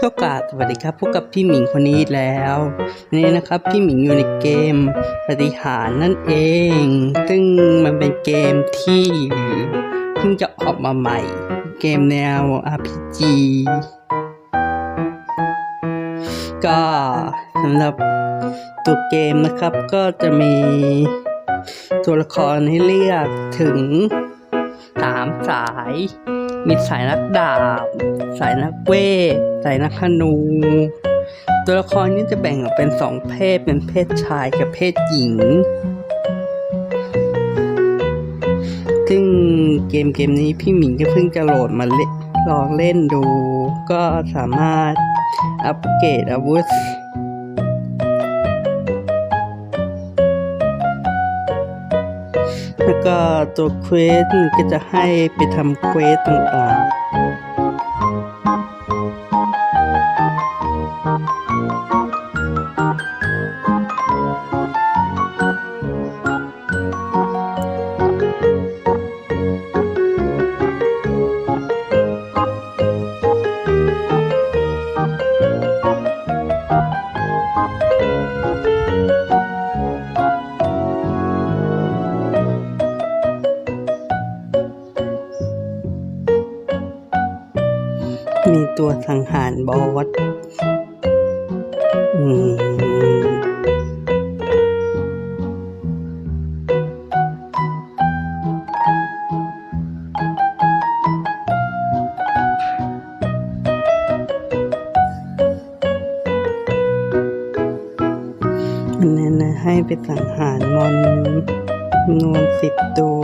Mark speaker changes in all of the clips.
Speaker 1: ก็กราบสวัสดีครับพบกับพี่หมิงคนนี้แล้ววันนี่นะครับพี่หมิงอยู่ในเกมปฏิหารนั่นเอง ซึ่งมันเป็นเกมที่เพิ่งจะออกมาใหม่ เกมแนว RPG ก็สำหรับตัวเกมนะครับก็จะมีตัวละครให้เลือกถึงสามสาย มีสายนักดาบ สายนักเวท สายนักธนู ตัวละครนี้จะแบ่งออกเป็นสองเพศ เป็นเพศชายกับเพศหญิง ซึ่งเกมเกมนี้พี่หมิงก็เพิ่งจะโหลดมาเล่นลองเล่นดู ก็สามารถอัปเกรดอาวุธ แล้วก็ตัวเควสก็จะให้ไปทำเควสต่างๆ มีตัวสังหารบอสอืมมันนะให้ไปสังหารมอนนวนสิบตัว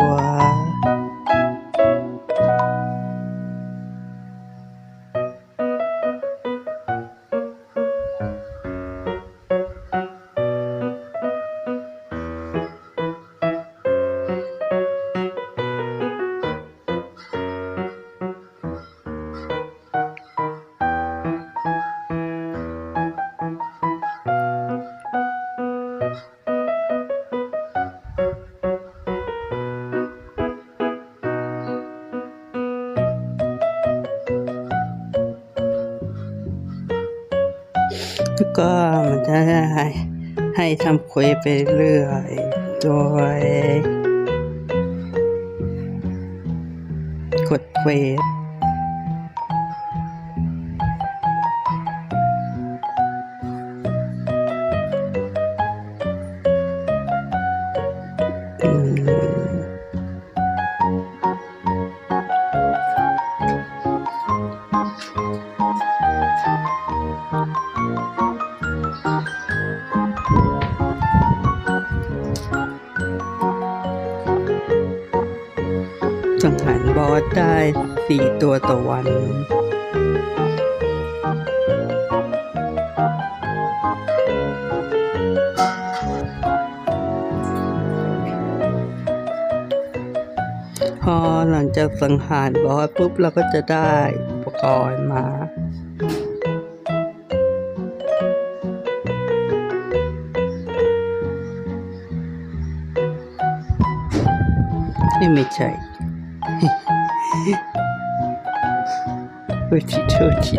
Speaker 1: แล้วก็มันจะให้ให้ทำควสไปเรื่อยโดยกดเควสอืม สังหารบอสได้สี่ตัวต่อวัน พอหลังจากสังหารบอสปุ๊บเราก็จะได้อุปกรณ์มานี่ไม่ใช่ โทษทีโทษที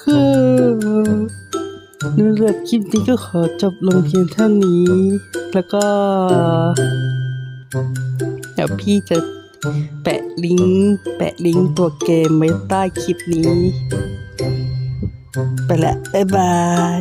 Speaker 1: คือ สำหรับคลิปนี้ก็ขอจบลงเพียงเท่านี้ แล้วก็ เดี๋ยวพี่จะแปะลิงก์แปะลิงก์ตัวเกมไว้ใต้คลิปนี้ ไปละ บ๊ายบาย